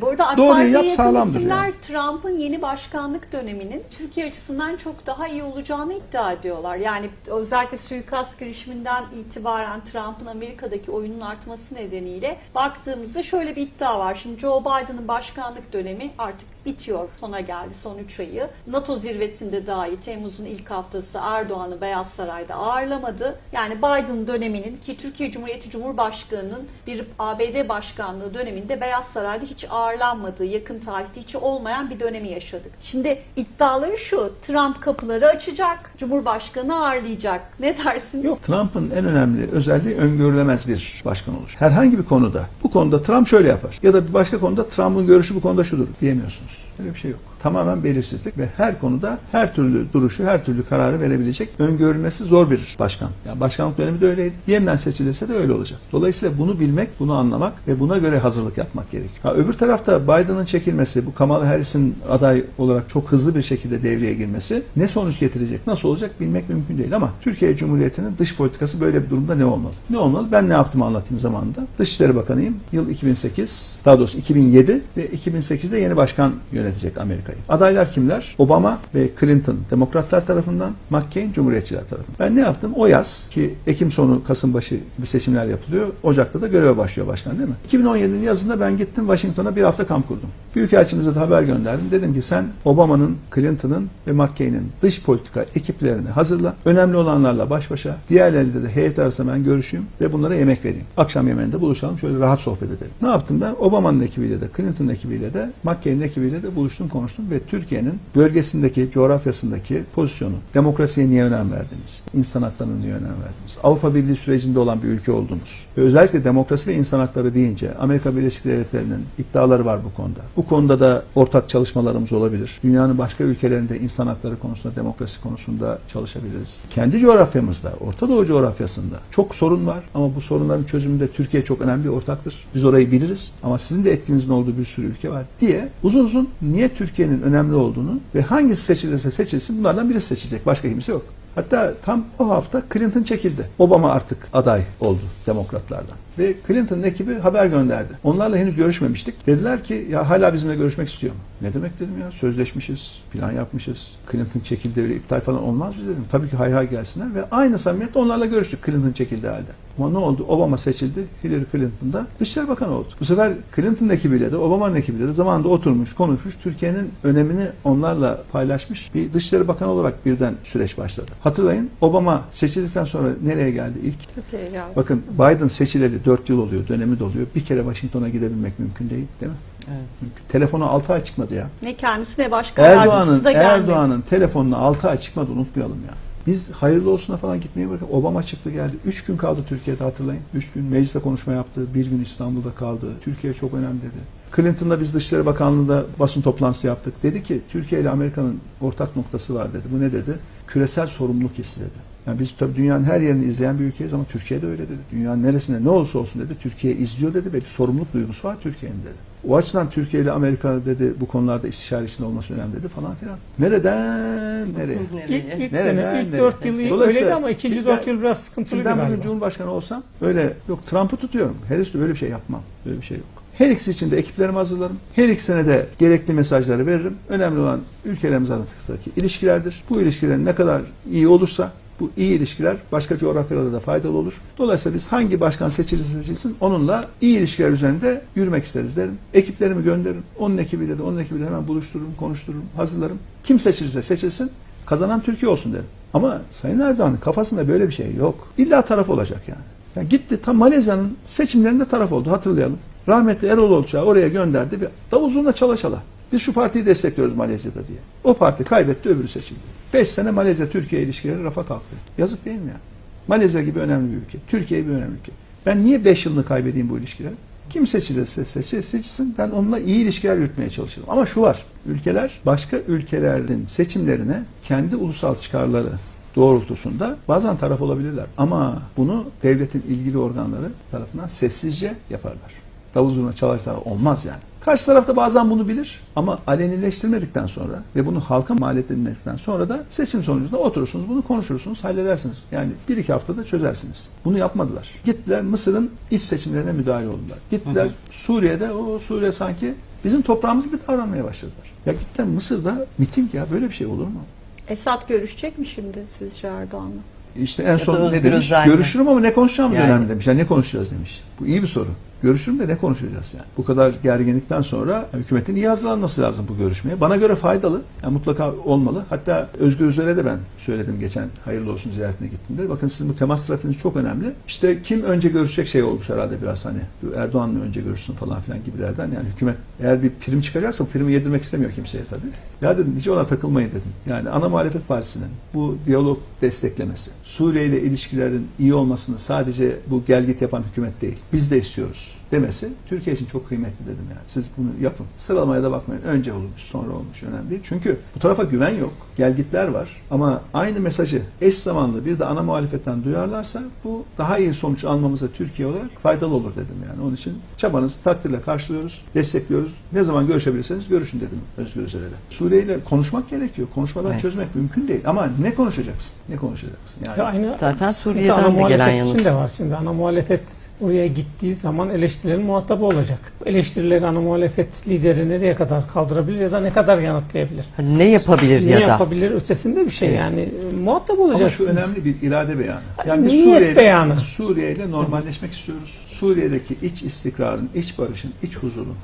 Bu arada AK Parti'ye yap, sağlamdır yani. Trump'ın yeni başkanlık döneminin Türkiye açısından çok daha iyi olacağını iddia ediyorlar. Yani özellikle suikast girişiminden itibaren Trump'ın Amerika'daki oyunun artması nedeniyle baktığımızda şöyle bir iddia var. Şimdi Joe Biden'ın başkanlık dönemi artık bitiyor, sona geldi son 3 ayı. NATO zirvesinde dahi Temmuz'un ilk haftası Erdoğan'ı Beyaz Saray'da ağırlamadı. Yani Biden döneminin ki Türkiye Cumhuriyeti Cumhurbaşkanı'nın bir ABD başkanlığı döneminde Beyaz Saray'da hiç ağırlanmadığı, yakın tarihte hiç olmayan bir dönemi yaşadık. Şimdi iddiaları şu, Trump kapıları açacak, Cumhurbaşkanı ağırlayacak. Ne dersin? Yok Trump'ın en önemli özelliği öngörülemez bir başkan olur. Herhangi bir konuda bu konuda Trump şöyle yapar ya da bir başka konuda Trump'ın görüşü bu konuda şudur diyemiyorsunuz. Öyle bir şey yok. Tamamen belirsizlik ve her konuda her türlü duruşu, her türlü kararı verebilecek öngörülmesi zor bir başkan. Yani başkanlık dönemi de öyleydi. Yeniden seçilirse de öyle olacak. Dolayısıyla bunu bilmek, bunu anlamak ve buna göre hazırlık yapmak gerekiyor. Ha, öbür tarafta Biden'ın çekilmesi, bu Kamala Harris'in aday olarak çok hızlı bir şekilde devreye girmesi ne sonuç getirecek, nasıl olacak bilmek mümkün değil ama Türkiye Cumhuriyeti'nin dış politikası böyle bir durumda ne olmalı? Ne olmalı? Ben ne yaptığımı anlatayım zamanında. Dışişleri Bakanıyım. Yıl 2008, daha doğrusu 2007 ve 2008'de yeni başkan yönetecek Amerika'yı. Adaylar kimler? Obama ve Clinton Demokratlar tarafından, McCain Cumhuriyetçiler tarafından. Ben ne yaptım? O yaz ki Ekim sonu Kasım başı gibi seçimler yapılıyor. Ocak'ta da göreve başlıyor başkan değil mi? 2017'nin yazında ben gittim Washington'a bir hafta kamp kurdum. Büyükelçimize de haber gönderdim. Dedim ki sen Obama'nın, Clinton'ın ve McCain'in dış politika ekiplerini hazırla. Önemli olanlarla baş başa. Diğerleriyle de heyet arasında ben görüşeyim ve bunlara yemek vereyim. Akşam yemeğinde buluşalım. Şöyle rahat sohbet edelim. Ne yaptım ben? Obama'nın ekibiyle de, Clinton'ın ekibiyle de, McCain'in ekibiyle de buluştum, konuştum ve Türkiye'nin bölgesindeki, coğrafyasındaki pozisyonu, demokrasiye niye önem verdiniz? İnsan haklarına niye önem verdiniz? Avrupa Birliği sürecinde olan bir ülke olduğumuz ve özellikle demokrasi ve insan hakları deyince Amerika Birleşik Devletleri'nin iddiaları var bu konuda. Bu konuda da ortak çalışmalarımız olabilir. Dünyanın başka ülkelerinde insan hakları konusunda, demokrasi konusunda çalışabiliriz. Kendi coğrafyamızda, Orta Doğu coğrafyasında çok sorun var ama bu sorunların çözümünde Türkiye çok önemli bir ortaktır. Biz orayı biliriz ama sizin de etkinizin olduğu bir sürü ülke var diye uzun uzun niye Türkiye'nin önemli olduğunu ve hangisi seçilirse seçilsin bunlardan birisi seçilecek. Başka kimse yok. Hatta tam o hafta Clinton çekildi. Obama artık aday oldu demokratlardan. Ve Clinton'ın ekibi haber gönderdi. Onlarla henüz görüşmemiştik. Dediler ki ya hala bizimle görüşmek istiyor mu? Ne demek dedim ya sözleşmişiz, plan yapmışız. Clinton çekildi öyle iptal falan olmaz mı dedim. Tabii ki hay hay gelsinler ve aynı samimiyetle onlarla görüştük Clinton çekildi halde. Ama ne oldu? Obama seçildi. Hillary Clinton da Dışişleri Bakanı oldu. Bu sefer Clinton'ın ekibiyle de Obama'nın ekibiyle de zamanında oturmuş, konuşmuş, Türkiye'nin önemini onlarla paylaşmış bir Dışişleri Bakanı olarak birden süreç başladı. Hatırlayın Obama seçildikten sonra nereye geldi ilk? Türkiye'ye geldi. Bakın Biden seçileli 4 yıl oluyor, dönemi doluyor. Bir kere Washington'a gidebilmek mümkün değil, değil mi? Evet. Mümkün. Telefona 6 ay çıkmadı ya. Ne kendisi ne başka Erdoğan'ın. Erdoğan'ın telefonuna 6 ay çıkmadı unutmayalım ya. Biz hayırlı olsuna falan gitmeye bırakın. Obama çıktı geldi. 3 gün kaldı Türkiye'de hatırlayın. 3 gün mecliste konuşma yaptı. Bir gün İstanbul'da kaldı. Türkiye çok önemli dedi. Clinton'la biz Dışişleri Bakanlığı'nda basın toplantısı yaptık. Dedi ki Türkiye ile Amerika'nın ortak noktası var dedi. Bu ne dedi? Küresel sorumluluk hissi dedi. Yani biz tabii dünyanın her yerini izleyen bir ülkeyiz ama Türkiye'de öyle dedi. Dünyanın neresinde ne olursa olsun dedi. Türkiye izliyor dedi ve bir sorumluluk duygusu var Türkiye'nin dedi. O açıdan Türkiye ile Amerika dedi bu konularda istişare içinde olması önemli dedi falan filan. Nereden nereye? İlk, ilk, Nereden ilk nereye? dört yıl öyleydi ama ikinci biz- dört yıl biraz sıkıntılıydı Şimdi ben bugün galiba. Cumhurbaşkanı olsam öyle yok Trump'ı tutuyorum. Harris'le öyle bir şey yapmam. Böyle bir şey yok. Her ikisi için de ekiplerimi hazırlarım. Her ikisine de gerekli mesajları veririm. Önemli olan ülkelerimiz arasındaki ilişkilerdir. Bu ilişkilerin ne kadar iyi olursa bu iyi ilişkiler başka coğrafyalarda da faydalı olur. Dolayısıyla biz hangi başkan seçilirse seçilsin onunla iyi ilişkiler üzerinde yürümek isteriz derim. Ekiplerimi gönderirim. Onun ekibiyle de onun ekibiyle hemen buluştururum, konuştururum, hazırlarım. Kim seçilirse seçilsin kazanan Türkiye olsun derim. Ama Sayın Erdoğan'ın kafasında böyle bir şey yok. İlla taraf olacak yani. yani gitti tam Malezya'nın seçimlerinde taraf oldu hatırlayalım. Rahmetli Erol Olçak'ı oraya gönderdi. Bir davul zurna çala çala. Biz şu partiyi destekliyoruz Malezya'da diye. O parti kaybetti öbürü seçildi. 5 sene Malezya-Türkiye ilişkileri rafa kalktı. Yazık değil mi ya? Malezya gibi önemli bir ülke. Türkiye gibi önemli ülke. Ben niye 5 yılını kaybedeyim bu ilişkileri? Kim seçilirse seçilsin, seçilsin ben onunla iyi ilişkiler yürütmeye çalışırım. Ama şu var. Ülkeler başka ülkelerin seçimlerine kendi ulusal çıkarları doğrultusunda bazen taraf olabilirler. Ama bunu devletin ilgili organları tarafından sessizce yaparlar. Davul zurna çalarsa olmaz yani. Karşı taraf da bazen bunu bilir ama alenileştirmedikten sonra ve bunu halka mal edilmedikten sonra da seçim sonucunda oturursunuz bunu konuşursunuz halledersiniz. Yani bir iki haftada çözersiniz. Bunu yapmadılar. Gittiler Mısır'ın iç seçimlerine müdahale oldular. Gittiler Suriye'de o Suriye sanki bizim toprağımız gibi davranmaya başladılar. Ya gittiler Mısır'da miting ya böyle bir şey olur mu? Esat görüşecek mi şimdi sizce Erdoğan'la? İşte en son ne demiş? Özel'le. Görüşürüm ama ne konuşacağımız Yani. önemli demiş. Yani ne konuşacağız demiş. Bu iyi bir soru. Görüşürüm de ne konuşacağız yani? Bu kadar gerginlikten sonra hükümetin iyi hazırlanması lazım bu görüşmeye. Bana göre faydalı. Yani mutlaka olmalı. Hatta Özgür Özel'e de ben söyledim geçen hayırlı olsun ziyaretine gittiğimde. Bakın sizin bu temas trafiğiniz çok önemli. İşte kim önce görüşecek şey olmuş herhalde biraz hani Erdoğan mı önce görüşsün falan filan gibilerden. Yani hükümet eğer bir prim çıkacaksa primi yedirmek istemiyor kimseye tabii. Ya dedim hiç ona takılmayın dedim. Yani ana muhalefet partisinin bu diyalog desteklemesi, Suriye ile ilişkilerin iyi olmasını sadece bu gel git yapan hükümet değil. Biz de istiyoruz demesi Türkiye için çok kıymetli dedim yani. Siz bunu yapın. Sıralamaya da bakmayın. Önce olmuş, sonra olmuş önemli değil. Çünkü bu tarafa güven yok. Gel gitler var. Ama aynı mesajı eş zamanlı bir de ana muhalefetten duyarlarsa bu daha iyi sonuç almamıza Türkiye olarak faydalı olur dedim yani. Onun için çabanızı takdirle karşılıyoruz, destekliyoruz. Ne zaman görüşebilirseniz görüşün dedim Özgür Özel'e de. Suriye ile konuşmak gerekiyor. Konuşmadan Evet. çözmek mümkün değil. Ama ne konuşacaksın? Ne konuşacaksın? Yani Ya aynı Zaten Suriye'den de muhalefet gelen için yanıt. de var. Şimdi ana muhalefet oraya gittiği zaman eleştirilerin muhatabı olacak. Bu eleştirileri ana muhalefet lideri nereye kadar kaldırabilir ya da ne kadar yanıtlayabilir? Hani ne yapabilir ne ya da? yapabilir ötesinde bir şey Evet. yani muhatap Ama şu olacaksınız. önemli bir irade beyanı. Yani biz Niyet Suriye beyanı. Suriye ile normalleşmek istiyoruz. Suriye'deki iç istikrarın, iç barışın, iç huzurun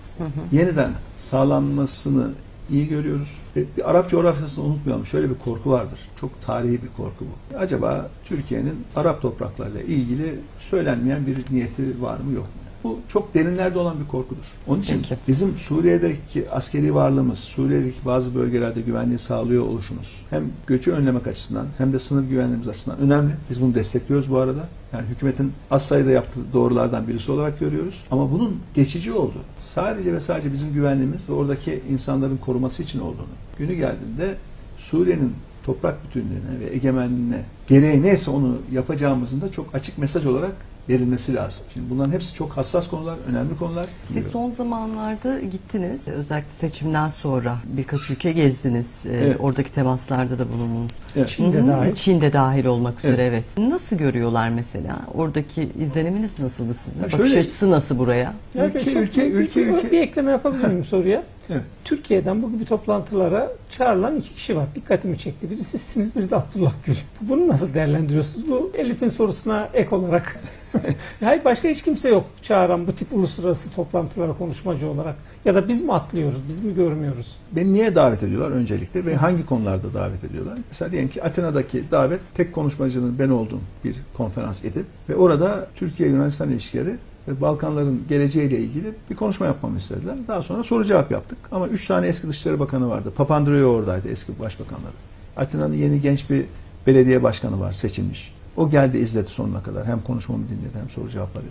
yeniden sağlanmasını iyi görüyoruz. Ve bir Arap coğrafyasını unutmayalım. Şöyle bir korku vardır. Çok tarihi bir korku bu. Acaba Türkiye'nin Arap topraklarıyla ilgili söylenmeyen bir niyeti var mı yok mu? Bu çok derinlerde olan bir korkudur. Onun için Peki. bizim Suriye'deki askeri varlığımız, Suriye'deki bazı bölgelerde güvenliği sağlıyor oluşumuz hem göçü önlemek açısından hem de sınır güvenliğimiz açısından önemli. Biz bunu destekliyoruz bu arada. Yani hükümetin az sayıda yaptığı doğrulardan birisi olarak görüyoruz. Ama bunun geçici olduğu, sadece ve sadece bizim güvenliğimiz ve oradaki insanların koruması için olduğunu, günü geldiğinde Suriye'nin toprak bütünlüğüne ve egemenliğine gereği neyse onu yapacağımızın da çok açık mesaj olarak verilmesi lazım. Şimdi bunların hepsi çok hassas konular, önemli konular. Siz son zamanlarda gittiniz. Özellikle seçimden sonra birkaç ülke gezdiniz. Ee, Evet. Oradaki temaslarda da bulundunuz. Evet. Çin de Hı hı, dahil. Çin de dahil olmak üzere evet. Nasıl görüyorlar mesela? Oradaki izleniminiz nasıldı sizin? Ya Bakış şöyle- açısı nasıl buraya? Ya Ülke, ülke, ülke, ülke. bir ekleme yapabilir miyim soruya? Evet. Türkiye'den bu gibi toplantılara çağrılan iki kişi var. Dikkatimi çekti. Biri sizsiniz, biri de Abdullah Gül. Bunu nasıl değerlendiriyorsunuz? Bu Elif'in sorusuna ek olarak. Hayır başka hiç kimse yok çağıran bu tip uluslararası toplantılara konuşmacı olarak. Ya da biz mi atlıyoruz, biz mi görmüyoruz? Beni niye davet ediyorlar öncelikle ve hangi konularda davet ediyorlar? Mesela diyelim ki Atina'daki davet tek konuşmacının ben olduğum bir konferans edip ve orada Türkiye-Yunanistan ilişkileri Balkanların geleceğiyle ilgili bir konuşma yapmamı istediler. Daha sonra soru cevap yaptık. Ama üç tane eski Dışişleri Bakanı vardı. Papandreou oradaydı eski başbakanları. Atina'nın yeni genç bir belediye başkanı var seçilmiş. O geldi izledi sonuna kadar. Hem konuşmamı dinledi hem soru cevapları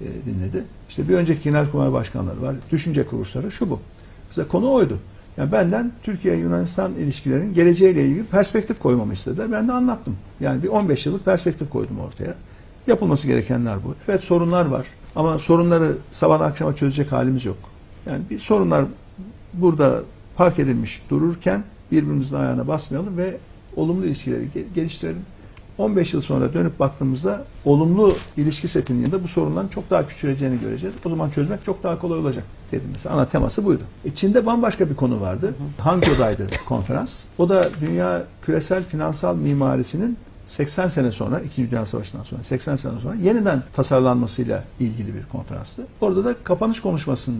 e, dinledi. İşte bir önceki genelkurmay başkanları var. Düşünce kuruluşları şu bu. Mesela konu oydu. Yani benden Türkiye-Yunanistan ilişkilerinin geleceğiyle ilgili perspektif koymamı istediler. Ben de anlattım. Yani bir 15 yıllık perspektif koydum ortaya. Yapılması gerekenler bu. Evet sorunlar var. Ama sorunları sabah akşama çözecek halimiz yok. Yani bir sorunlar burada park edilmiş dururken birbirimizin ayağına basmayalım ve olumlu ilişkileri ge- geliştirelim. 15 yıl sonra dönüp baktığımızda olumlu ilişki setinin yanında bu sorunların çok daha küçüleceğini göreceğiz. O zaman çözmek çok daha kolay olacak dedim mesela. Ana teması buydu. E, Çin'de bambaşka bir konu vardı. Hangzhou'daydı konferans. O da dünya küresel finansal mimarisinin 80 sene sonra, 2. Dünya Savaşı'ndan sonra 80 sene sonra yeniden tasarlanmasıyla ilgili bir konferanstı. Orada da kapanış konuşmasını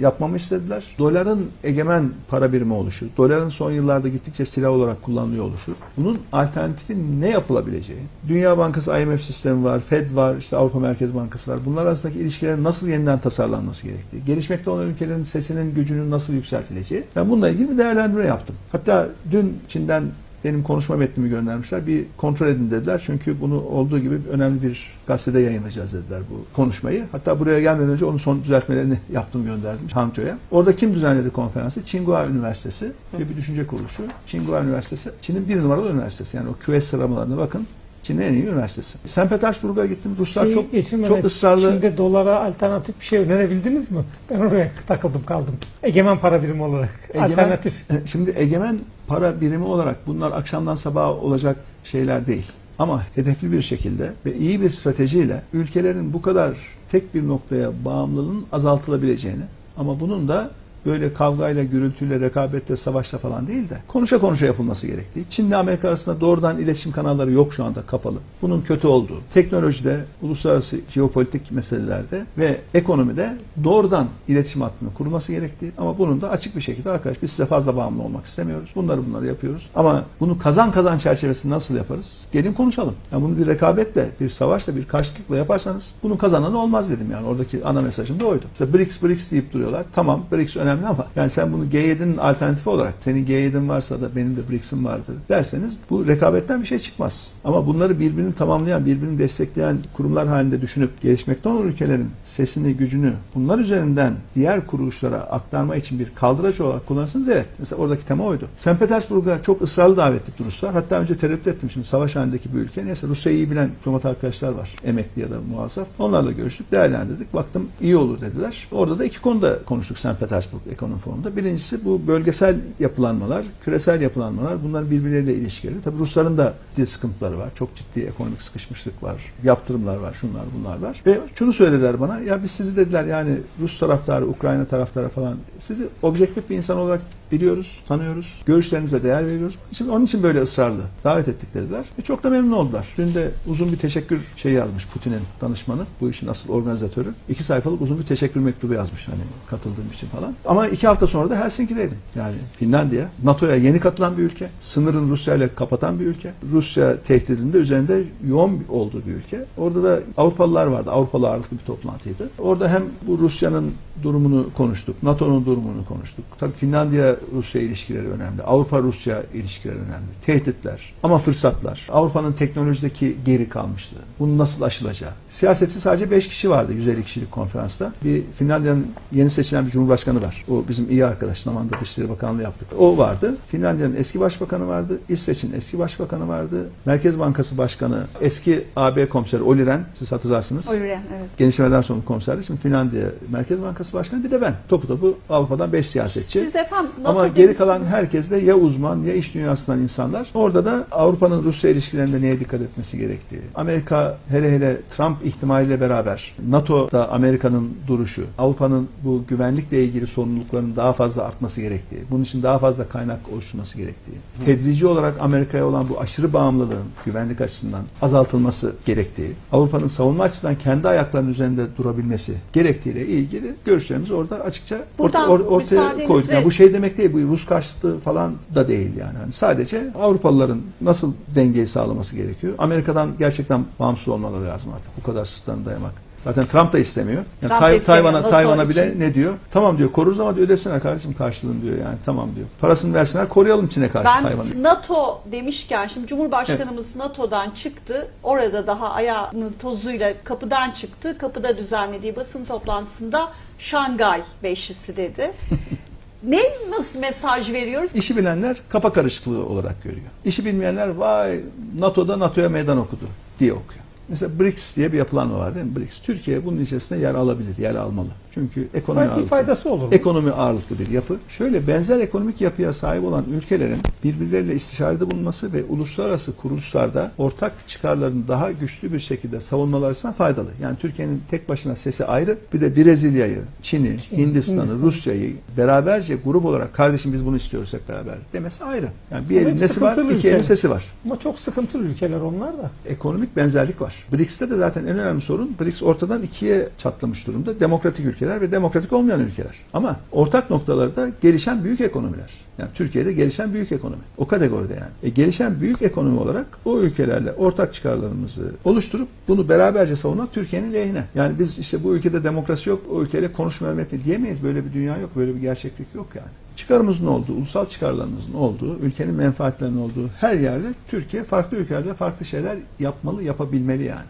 yapmamı istediler. Doların egemen para birimi oluşu, doların son yıllarda gittikçe silah olarak kullanılıyor oluşu, bunun alternatifi ne yapılabileceği, Dünya Bankası IMF sistemi var, Fed var, işte Avrupa Merkez Bankası var. Bunlar arasındaki ilişkilerin nasıl yeniden tasarlanması gerektiği, gelişmekte olan ülkelerin sesinin gücünün nasıl yükseltileceği. Ben bununla ilgili bir değerlendirme yaptım. Hatta dün Çin'den benim konuşma metnimi göndermişler. Bir kontrol edin dediler. Çünkü bunu olduğu gibi önemli bir gazetede yayınlayacağız dediler bu konuşmayı. Hatta buraya gelmeden önce onun son düzeltmelerini yaptım gönderdim Hangzhou'ya. Orada kim düzenledi konferansı? Tsinghua Üniversitesi ve bir düşünce kuruluşu. Tsinghua Üniversitesi Çin'in bir numaralı üniversitesi. Yani o QS sıralamalarına bakın. Çin'in en iyi üniversitesi. St. Petersburg'a gittim. Ruslar Şeyi çok geçirmeden çok ısrarlı. Çin'de dolara alternatif bir şey önerebildiniz mi? Ben oraya takıldım kaldım. Egemen para birimi olarak. Egemen- alternatif. Şimdi egemen para birimi olarak bunlar akşamdan sabaha olacak şeyler değil. Ama hedefli bir şekilde ve iyi bir stratejiyle ülkelerin bu kadar tek bir noktaya bağımlılığın azaltılabileceğini ama bunun da böyle kavgayla, gürültüyle, rekabetle, savaşla falan değil de konuşa konuşa yapılması gerektiği. Çin'le Amerika arasında doğrudan iletişim kanalları yok şu anda kapalı. Bunun kötü olduğu. Teknolojide, uluslararası jeopolitik meselelerde ve ekonomide doğrudan iletişim hattını kurulması gerektiği ama bunun da açık bir şekilde arkadaş biz size fazla bağımlı olmak istemiyoruz. Bunları bunları yapıyoruz. Ama bunu kazan kazan çerçevesinde nasıl yaparız? Gelin konuşalım. Yani bunu bir rekabetle, bir savaşla, bir karşılıkla yaparsanız bunun kazananı olmaz dedim yani. Oradaki ana mesajım da oydu. Mesela BRICS, BRICS deyip duruyorlar. Tamam BRICS önemli ama yani sen bunu G7'nin alternatifi olarak senin G7'in varsa da benim de BRICS'im vardır derseniz bu rekabetten bir şey çıkmaz. Ama bunları birbirini tamamlayan, birbirini destekleyen kurumlar halinde düşünüp gelişmekte olan ülkelerin sesini, gücünü bunlar üzerinden diğer kuruluşlara aktarma için bir kaldıraç olarak kullanırsanız evet. Mesela oradaki tema oydu. St. Petersburg'a çok ısrarlı davet etti Ruslar. Hatta önce tereddüt ettim şimdi savaş halindeki bir ülke. Neyse Rusya'yı iyi bilen diplomat arkadaşlar var. Emekli ya da muazzaf. Onlarla görüştük, değerlendirdik. Baktım iyi olur dediler. Orada da iki konuda konuştuk St. Petersburg Ekonomi Forumu'nda. Birincisi bu bölgesel yapılanmalar, küresel yapılanmalar. Bunların birbirleriyle ilişkileri. Tabii Rusların da ciddi sıkıntıları var. Çok ciddi ekonomik sıkışmışlık var. Yaptırımlar var, şunlar bunlar var. Ve şunu söylediler bana. Ya biz sizi dediler yani Rus taraftarı, Ukrayna taraftarı falan sizi objektif bir insan olarak biliyoruz, tanıyoruz. Görüşlerinize değer veriyoruz. İçin, onun için böyle ısrarlı davet ettik dediler. Ve çok da memnun oldular. Dün de uzun bir teşekkür şey yazmış Putin'in danışmanı. Bu işin asıl organizatörü. İki sayfalık uzun bir teşekkür mektubu yazmış hani katıldığım için falan. Ama iki hafta sonra da Helsinki'deydim. Yani Finlandiya, NATO'ya yeni katılan bir ülke. Sınırın Rusya ile kapatan bir ülke. Rusya tehdidinde üzerinde yoğun olduğu bir ülke. Orada da Avrupalılar vardı. Avrupalı ağırlıklı bir toplantıydı. Orada hem bu Rusya'nın durumunu konuştuk. NATO'nun durumunu konuştuk. Tabii Finlandiya Rusya ilişkileri önemli. Avrupa Rusya ilişkileri önemli. Tehditler ama fırsatlar. Avrupa'nın teknolojideki geri kalmışlığı. Bunun nasıl aşılacağı. Siyaseti sadece 5 kişi vardı 150 kişilik konferansta. Bir Finlandiya'nın yeni seçilen bir cumhurbaşkanı var. O bizim iyi arkadaş. Zamanında Dışişleri Bakanlığı yaptık. O vardı. Finlandiya'nın eski başbakanı vardı. İsveç'in eski başbakanı vardı. Merkez Bankası Başkanı, eski AB komiseri Olli Rehn, siz hatırlarsınız. Öyle, evet. Genişlemeden sonra komiserdi. Şimdi Finlandiya Merkez Bankası Başkanı bir de ben. Topu topu Avrupa'dan 5 siyasetçi. Siz efendim Ama geri kalan herkes de ya uzman ya iş dünyasından insanlar. Orada da Avrupa'nın Rusya ilişkilerinde neye dikkat etmesi gerektiği. Amerika hele hele Trump ihtimaliyle beraber NATO'da Amerika'nın duruşu, Avrupa'nın bu güvenlikle ilgili sorumluluklarının daha fazla artması gerektiği, bunun için daha fazla kaynak oluşturması gerektiği, tedrici olarak Amerika'ya olan bu aşırı bağımlılığın güvenlik açısından azaltılması gerektiği, Avrupa'nın savunma açısından kendi ayaklarının üzerinde durabilmesi gerektiğiyle ilgili görüşlerimizi orada açıkça Buradan orta, or- ortaya koyduk. Yani bu şey demek değil, bu Rus karşıtı falan da değil yani. Hani sadece Avrupalıların nasıl dengeyi sağlaması gerekiyor? Amerika'dan gerçekten bağımsız olmaları lazım artık. Bu kadar sırtlarını dayamak. Zaten Trump da istemiyor. Yani Trump Tay- istemiyor, Tayvan'a Tayvan'a bile için. ne diyor? Tamam diyor. Koruruz ama diyor ödesinler kardeşim karşılığını diyor yani. Tamam diyor. Parasını versinler koruyalım Çin'e karşı Ben Tayvan'ı. NATO demişken şimdi Cumhurbaşkanımız NATO'dan çıktı. Orada daha ayağının tozuyla kapıdan çıktı. Kapıda düzenlediği basın toplantısında Şangay Beşlisi dedi. ne nasıl mesaj veriyoruz? İşi bilenler kafa karışıklığı olarak görüyor. İşi bilmeyenler vay NATO'da NATO'ya meydan okudu diye okuyor. Mesela BRICS diye bir yapılanma var değil mi? BRICS. Türkiye bunun içerisinde yer alabilir, yer almalı. Çünkü ekonomi ağırlıklı. faydası olur mu? Ekonomi ağırlıklı bir yapı. Şöyle benzer ekonomik yapıya sahip olan ülkelerin birbirleriyle istişarede bulunması ve uluslararası kuruluşlarda ortak çıkarlarını daha güçlü bir şekilde savunmaları açısından faydalı. Yani Türkiye'nin tek başına sesi ayrı. Bir de Brezilya'yı, Çin'i, Çin, Hindistan'ı, Hindistan. Rusya'yı beraberce grup olarak kardeşim biz bunu istiyoruz hep beraber demesi ayrı. Yani bir Ama elin nesi var, sıkıntılı iki elin ülkeler. sesi var. Ama çok sıkıntılı ülkeler onlar da. Ekonomik benzerlik var. BRICS'te de zaten en önemli sorun BRICS ortadan ikiye çatlamış durumda. Demokratik ülkeler ve demokratik olmayan ülkeler. Ama ortak noktaları da gelişen büyük ekonomiler. Yani Türkiye'de gelişen büyük ekonomi. O kategoride yani. E, gelişen büyük ekonomi olarak o ülkelerle ortak çıkarlarımızı oluşturup bunu beraberce savunmak Türkiye'nin lehine. Yani biz işte bu ülkede demokrasi yok, o ülkeyle konuşmayalım etmeyelim diyemeyiz. Böyle bir dünya yok, böyle bir gerçeklik yok yani. Çıkarımızın olduğu, ulusal çıkarlarımızın olduğu, ülkenin menfaatlerinin olduğu her yerde Türkiye farklı ülkelerde farklı şeyler yapmalı, yapabilmeli yani.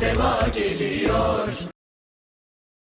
Deva geliyor